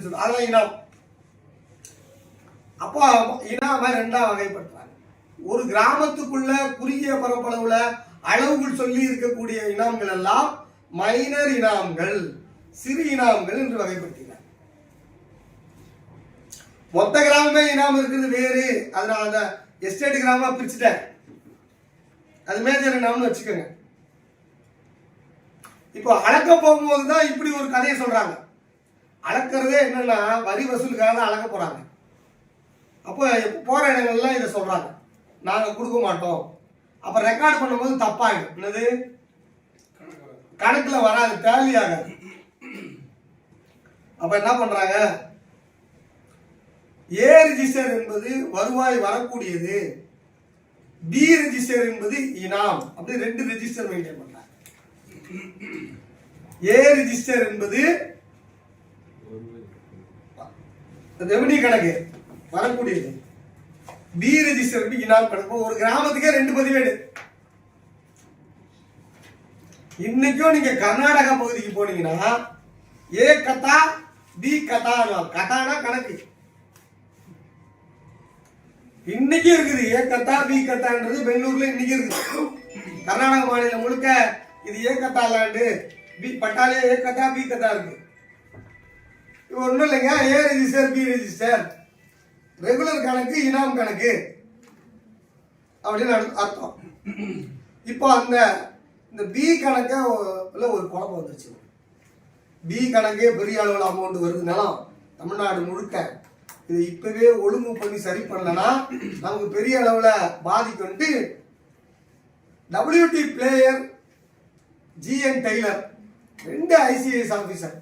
அப்படின்னு சொல்லி அதெல்லாம் இனம். அப்போ இனாம ரெண்டா வகைப்படுத்துறாங்க. ஒரு கிராமத்துக்குள்ள குறுகிய பரப்பளவுல அளவுகள் சொல்லி இருக்கக்கூடிய இனாம்கள் எல்லாம் மைனர் இனாம்கள் சிறு இனாம்கள் என்று வகைப்படுத்தினார் மொத்த கிராமமே இனாம் இருக்குது வேறு. அதனால அந்த எஸ்டேட் கிராமமா பிரிச்சுட்டேன். அது மேஜர் இனாம்னு வச்சுக்கோங்க. இப்போ அளக்க போகும்போது தான் இப்படி ஒரு கதையை சொல்றாங்க. அளக்கிறதே என்னன்னா வரி வசூலுக்காக தான் அளக்க போகிறாங்க அப்போ போகிற இடங்கள்லாம் இதை சொல்கிறாங்க நாங்கள் கொடுக்க மாட்டோம். அப்போ ரெக்கார்ட் பண்ணும்போது தப்பாயிடும். என்னது? கணக்கில் வராது டேலி ஆகாது. அப்போ என்ன பண்ணுறாங்க ஏ ரிஜிஸ்டர் என்பது வருவாய் வரக்கூடியது. பி ரெஜிஸ்டர் என்பது இனாம். அப்படி ரெண்டு ரெஜிஸ்டர் மெயின்டைன் பண்றாங்க. ஏ ரெஜிஸ்டர் என்பது ரெவன்யூ கணக்கு வரக்கூடியது. பி ரெஜிஸ்டர் இனாம் கணக்கு ஒரு கிராமத்துக்கே ரெண்டு பதிவேடு. இன்னைக்கும் நீங்க கர்நாடகா பகுதிக்கு போனீங்கன்னா ஏ கதா பி கதா கதானா கணக்கு. இன்னைக்கு இருக்குது. ஏ கத்தா பி கத்தான்றது பெங்களூர்ல இன்னைக்கு இருக்குது. கர்நாடக மாநிலம் முழுக்க இது ஏ கத்தா லேண்டு பி பட்டாலே ஏ கத்தா பி கத்தா இருக்கு. ஒன்றும் இல்லைங்க A register B register regular கணக்கு இனாம் கணக்கு. அப்படின்னு அர்த்தம். இப்போ அந்த இந்த பி கணக்க ஒரு குழப்பம் வந்துருச்சு. பி கணக்கே பெரிய அளவில் அமௌண்ட் வருது. நிலம் தமிழ்நாடு முழுக்க. இது இப்போவே ஒழுங்கு பண்ணி சரி பண்ணலன்னா நமக்கு பெரிய அளவில் பாதிக்கும்ட்டு டபிள்யூடி பிளேயர் ஜிஎன் டெய்லர் ரெண்டு ஐசிஐஎஸ் ஆஃபீஸர்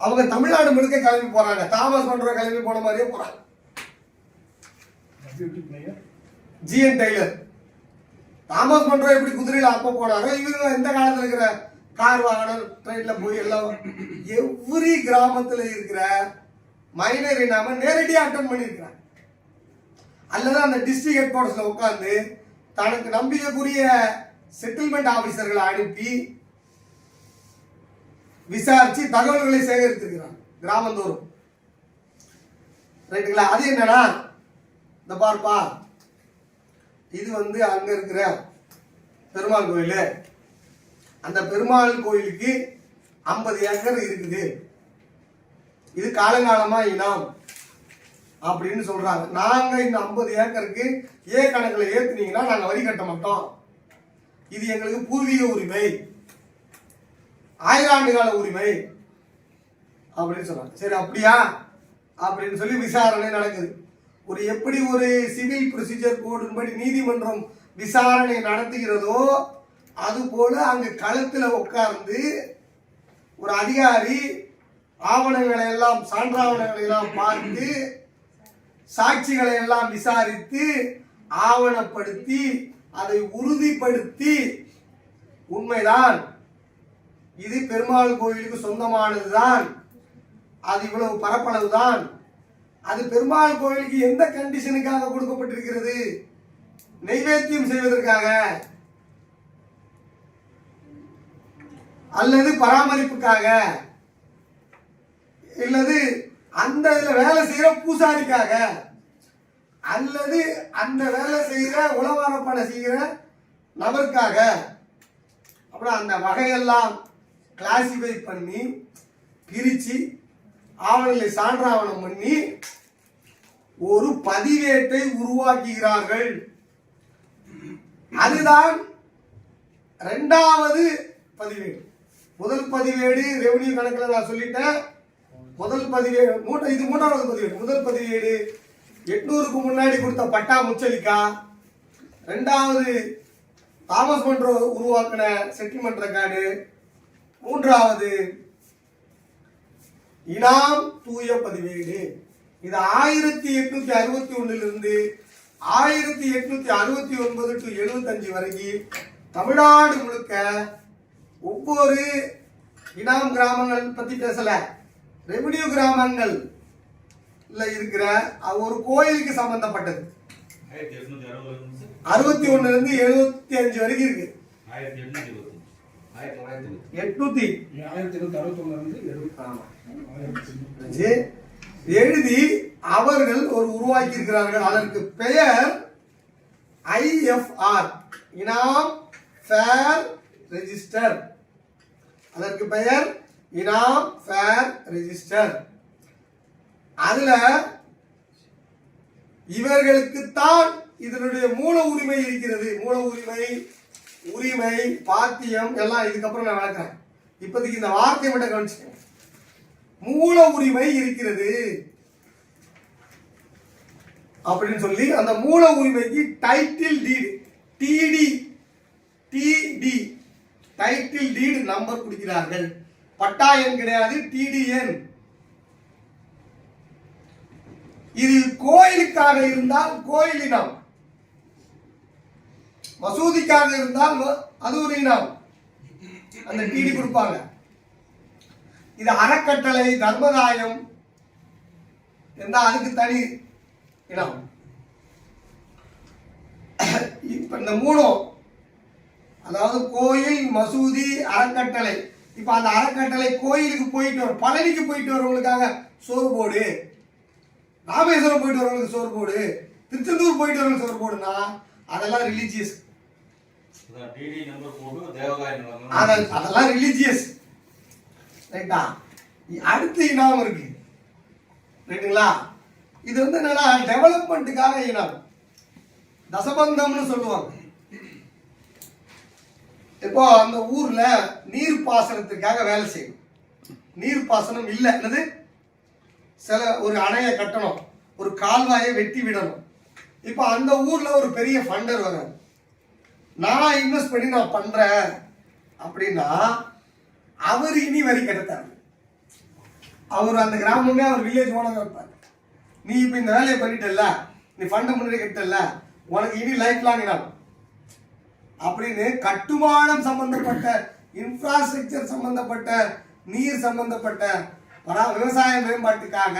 அவங்க தமிழ்நாடு முழுக்க கிளம்பி போறாங்க. தாமஸ் பண்ற கிளம்பி போன மாதிரியே போறாங்க. ஜிஎன் டெய்லர் தாமஸ் பண்றோம் எப்படி குதிரையில அப்ப போனாரோ இவங்க இந்த காலத்துல இருக்கிற கார் வாகனம் ட்ரெயின்ல போய் எல்லாம் எவ்ரி கிராமத்துல இருக்கிற மைனர் இனாம நேரடியாக அட்டன் பண்ணியிருக்கிறாங்க. அல்லது அந்த டிஸ்ட்ரிக்ட் ஹெட் குவார்டர்ஸ்ல உட்காந்து தனக்கு நம்பிக்கைக்குரிய செட்டில்மெண்ட் ஆபீசர்களை அனுப்பி விசாரிச்சு தகவல்களை சேகரித்திருக்கிறான் கிராமந்தோறும். ரைட்டுங்களா? அது என்னன்னா இந்த பார்ப்பா. இது வந்து அங்க இருக்கிற பெருமாள் கோயில். அந்த பெருமாள் கோயிலுக்கு ஐம்பது ஏக்கர் இருக்குது. இது காலங்காலமா இனம் அப்படின்னு சொல்றாங்க. நாங்க இந்த ஐம்பது ஏக்கருக்கு ஏ கணக்கில் ஏத்துனீங்கன்னா நாங்க வரி கட்ட மாட்டோம். இது எங்களுக்கு பூர்வீக உரிமை. ஆயிராண்டு கால உரிமை அப்படின்னு சொல்றாங்க. சரி அப்படியா? அப்படின்னு சொல்லி விசாரணை நடக்குது. ஒரு எப்படி ஒரு சிவில் ப்ரொசீஜர் கோடுபடி நீதிமன்றம் விசாரணை நடத்துகிறதோ அது போல அங்க களத்துல உட்கார்ந்து ஒரு அதிகாரி ஆவணங்களை எல்லாம் சான்றாவணங்களை எல்லாம் பார்த்து சாட்சிகளை எல்லாம் விசாரித்து ஆவணப்படுத்தி அதை உறுதிப்படுத்தி உண்மைதான். இது பெருமாள் கோயிலுக்கு சொந்தமானதுதான். அது இவ்வளவு பரப்பளவு தான் அது பெருமாள் கோயிலுக்கு எந்த கண்டிஷனுக்காக கொடுக்கப்பட்டிருக்கிறது? நைவேத்தியம் செய்வதற்காக அல்லது பராமரிப்புக்காக இல்லது அந்த இதுல வேலை செய்யற பூசாரிக்காக அல்லது அந்த வேலை செய்யற உழவாரப்படை செய்கிற நபருக்காக. அப்புறம் அந்த வகையெல்லாம் கிளாசிஃபை பண்ணி பிரித்து ஆவணங்களை சான்றாவணம் பண்ணி ஒரு பதிவேட்டை உருவாக்குகிறார்கள். அதுதான் ரெண்டாவது பதிவேடு. முதல் பதிவேடு ரெவன்யூ கணக்கில் நான் சொல்லிட்டேன். முதல் பதிவேடு மூட்டை இது மூன்றாவது பதிவேடு. முதல் பதிவேடு எட்நூறுக்கு முன்னாடி கொடுத்த பட்டா முச்சலிக்கா. ரெண்டாவது தாமஸ் மன்றோ உருவாக்கின செட்டில்மெண்ட் ரெக்கார்டு மூன்றாவது இனாம் தூய பதிவேடு. இது ஆயிரத்தி எட்நூத்தி அறுபத்தி ஒண்ணுல ஆயிரத்தி எட்நூத்தி அறுபத்தி ஒன்பது டு எழுபத்தஞ்சு வரைக்கும் தமிழ்நாடு முழுக்க ஒவ்வொரு இனாம் கிராமங்கள் பத்தி பேசல. ரெவன்யூ கிராமங்கள் இருக்கிற ஒரு கோயிலுக்கு சம்பந்தப்பட்டது. அறுபத்தி ஒண்ணுல இருந்து எழுபத்தி அஞ்சு வரைக்கும் இருக்கு. எட்நூத்தி. எழுதி அவர்கள் ஒரு உருவாக்கி இருக்கிறார்கள் அதற்கு பெயர் ஐஎஃப்ஆர். இனாம் ஃபேர் ரெஜிஸ்டர். அதற்கு பெயர் இனாம் ஃபேர் ரெஜிஸ்டர். அதுல இவர்களுக்குத்தான் இதனுடைய மூல உரிமை இருக்கிறது. மூல உரிமை உரிமை பாத்தியம் எல்லாம் இதுக்கப்புறம் நான் விளக்குறேன். இப்போதைக்கு இந்த வார்த்தையை மட்டும் கவனிச்சுக்கோங்க. மூல உரிமை இருக்கிறது அப்படின்னு சொல்லி அந்த மூல உரிமைக்கு title deed DD DD title deed number கொடுக்கிறார்கள். பட்டா எண் கிடையாது டிடிஎன் இது கோயிலுக்காக இருந்தால் கோயில் இனம் மசூதிக்காக இருந்தால் ம- அது ஒரு இனம். அந்த டிடி கொடுப்பாங்க. இது அறக்கட்டளை தர்மதாயம் இருந்தால் அதுக்கு தனி இனம். இப்ப இந்த மூணும் அதாவது கோயில் மசூதி அறக்கட்டளை. இப்ப அந்த அறக்கட்டளை கோயிலுக்கு போயிட்டு வரும். பழனிக்கு போயிட்டு வரவங்களுக்காக சோறு போடு. ராமேஸ்வரம் போயிட்டு வரவங்களுக்கு சோறு போடு. திருச்செந்தூர் போயிட்டு வரவங்களுக்கு சோறு போடுனா அதெல்லாம் ரிலீஜியஸ் டிடி நம்பர் போட்டு தேவகாய அத- அதெல்லாம் ரிலீஜியஸ் ரைட்டா அடுத்த இனம் இருக்கு. ரைட்டுங்களா இது வந்து என்னன்னா டெவலப்மெண்ட்டுக்காக இனம். தசபந்தம்னு சொல்லுவாங்க. இப்போ அந்த ஊர்ல நீர் பாசனத்துக்காக வேலை செய்யும். நீர் பாசனம் இல்லை. என்னது? சில ஒரு அணையை கட்டணும். ஒரு கால்வாயை வெட்டி விடணும். இப்போ அந்த ஊர்ல ஒரு பெரிய ஃபண்டர் வராரு நான் இன்வெஸ்ட் பண்ணி நான் பண்றேன் அப்படின்னா அவர் இனி வரி கட்டத்தாரு அவர் அந்த கிராமமே அவர் வில்லேஜ் ஓனர் இருப்பார். நீ இப்போ இந்த வேலையை பண்ணிட்டல நீ ஃபண்டை முன்னாடி கட்டல உனக்கு இனி லைஃப் லாங் இனம் அப்படின்னு கட்டுமானம் சம்பந்தப்பட்ட இன்ஃப்ராஸ்ட்ரக்சர் சம்பந்தப்பட்ட நீர் சம்பந்தப்பட்ட பரா விவசாய மேம்பாட்டுக்காக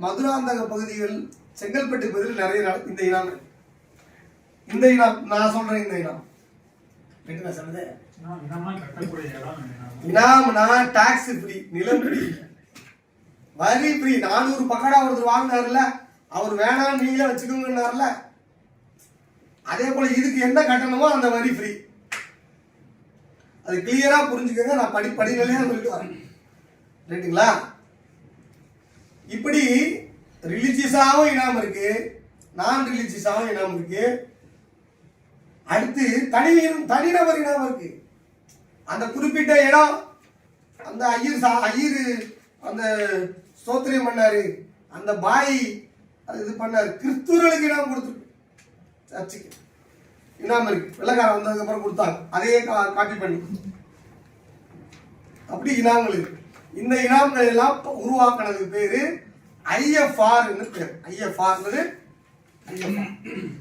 மதுராந்தக பகுதிகள் செங்கல்பட்டு பகுதியில் நிறைய இந்த இனம் இருக்கு. இந்த இனம் நான் சொல்றேன் இந்த இனம் ரைட்டுங்களா சொன்னது. இனாம்னா டாக்ஸ் ஃப்ரீ நிலம் ஃப்ரீ வரி ஃப்ரீ நானூறு பக்கடா ஒருத்தர் வாங்கினார்ல அவர் வேணாம் நீங்களே வச்சுக்கோங்கன்னார்ல அதே போல இதுக்கு என்ன கட்டணமோ அந்த வரி ஃப்ரீ அது கிளியரா புரிஞ்சுக்கங்க. நான் படி படிநிலையா வரேன் ரைட்டுங்களா இப்படி ரிலீஜியஸாகவும் இனாம் இருக்கு நான் ரிலீஜியஸாகவும் இனாம் இருக்கு. அடுத்து தனி தனிநபர் இடம் இருக்கு. அந்த குறிப்பிட்ட இடம் அந்த ஐயர் சா ஐயர் அந்த ஸ்தோத்திரம் பண்ணாரு. அந்த பாய் அது இது பண்ணாரு. கிறிஸ்துவர்களுக்கு இடம் கொடுத்துருக்கு. சர்ச்சுக்கு. இனாம் இருக்கு. வெள்ளக்காரன் வந்ததுக்கப்புறம் கொடுத்தாங்க. அதையே கா- காப்பி பண்ணி. அப்படி இனாமல் இருக்கு. இந்த இனாம்கள் எல்லாம் இப்ப உருவாக்குனதுக்கு பேரு ஐஎஃப்ஆர் பேர். ஐஎஃப்ஆர்னு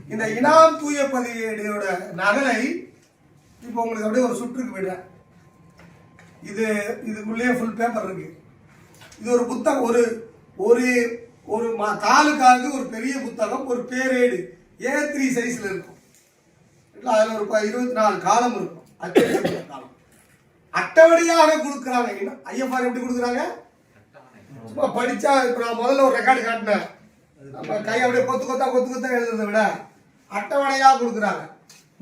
இந்த இனாம் தூய பதிவேடையோட நகலை இப்போ உங்களுக்கு அப்படியே ஒரு சுற்றுக்கு விடுறேன் இது இதுக்குள்ளேயே ஃபுல் பேப்பர் இருக்கு. இது ஒரு புத்தகம் ஒரு ஒரு ஒரு ம- தாலுக்காவுக்கு ஒரு பெரிய புத்தகம் ஒரு பேரேடு. ஏ த்ரீ சைஸ்ல இருக்கும். இல்ல, அதுல ஒரு இருபத்தி நாலு காலம் இருக்கும். அட்டவணை காலம். அட்டவணையாக கொடுக்குறாங்க. ஐஎஃப்ஆர் எப்படி கொடுக்குறாங்க? சும்மா படிச்சா இப்போ நான் முதல்ல ஒரு ரெக்கார்டு காட்டினேன். நம்ம கை அப்படியே கொத்து கொத்தா கொத்து கொத்தா எழுதுறதை விட அட்டவணையாக கொடுக்குறாங்க.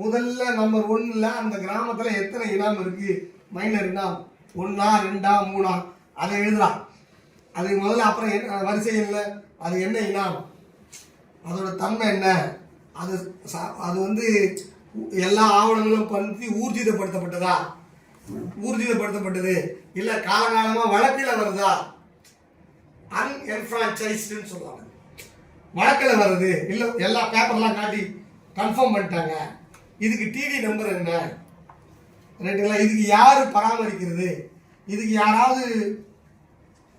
முதல்ல நம்பர் ஒன்றில் அந்த கிராமத்தில் எத்தனை இனாம் இருக்கு? மைனர் இனாம் ஒன்றா ரெண்டா மூணா? அதை எழுதுறான் அது முதல்ல அப்புறம் என்ன வரிசை இல்லை அது என்ன இனாம் அதோட தன்மை என்ன? அது அது வந்து எல்லா ஆவணங்களும் பண்ணி ஊர்ஜிதப்படுத்தப்பட்டதா? ஊர்ஜிதப்படுத்தப்பட்டது. இல்லை காலகாலமாக வழக்கில் வருதா? அன்என்ஃப்ரான்ச்சைஸ்டுன்னு சொல்லுவாங்க. வழக்கில் வருது இல்லை எல்லா பேப்பர்லாம் காட்டி கன்ஃபார்ம் பண்ணிட்டாங்க. இதுக்கு டிடி நம்பர் என்ன? ரைட்டுங்களா இதுக்கு யார் பராமரிக்கிறது? இதுக்கு யாராவது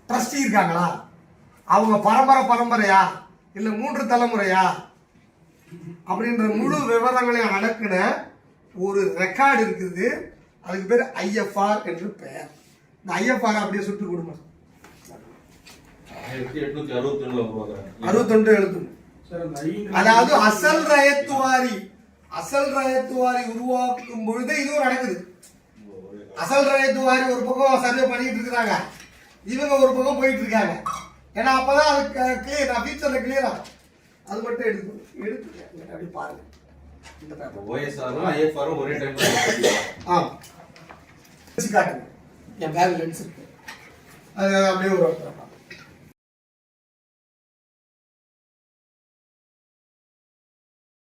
ட்ரஸ்டி இருக்காங்களா? அவங்க பரம்பரை பரம்பரையா? இல்லை மூன்று தலைமுறையா? அப்படின்ற முழு விவரங்களையும் அடக்குன ஒரு ரெக்கார்டு இருக்குது. அதுக்கு பேர் ஐஎஃப்ஆர் என்று பெயர். இந்த ஐஎஃப்ஆர் அப்படியே சுட்டு கொடுமை ஆயிரத்தி எட்நூத்தி அறுபத்தி ஏழுல உருவாக்குறாங்க அறுபத்தொன்று எழுதுங்க சார் அந்த ஐந்து அதாவது அசல் ரயத்துவாரி அசல் ரயத்துவாரி உருவாக்கும் பொழுது இதுவும் நடக்குது அசல் ரயத்து வாரி ஒரு பக்கம் சர்வே பண்ணிட்டு இருக்கிறாங்க. இவங்க ஒரு பக்கம் போயிட்டு இருக்காங்க. ஏன்னா அப்பதான் அது கிளியர் நான் ஃபியூச்சர்ல கிளியர் ஆகும் அது மட்டும் எடுத்து எடுத்து அப்படி பாருங்க. இந்த பேப்பர் ஓஎஸ்ஆரும் ஐஎஃப்ஆரும் ஒரே டைம்ல ஆ காட்டுங்க. என் பேக் லென்ஸ் இருக்கு. அது அப்படியே ஒரு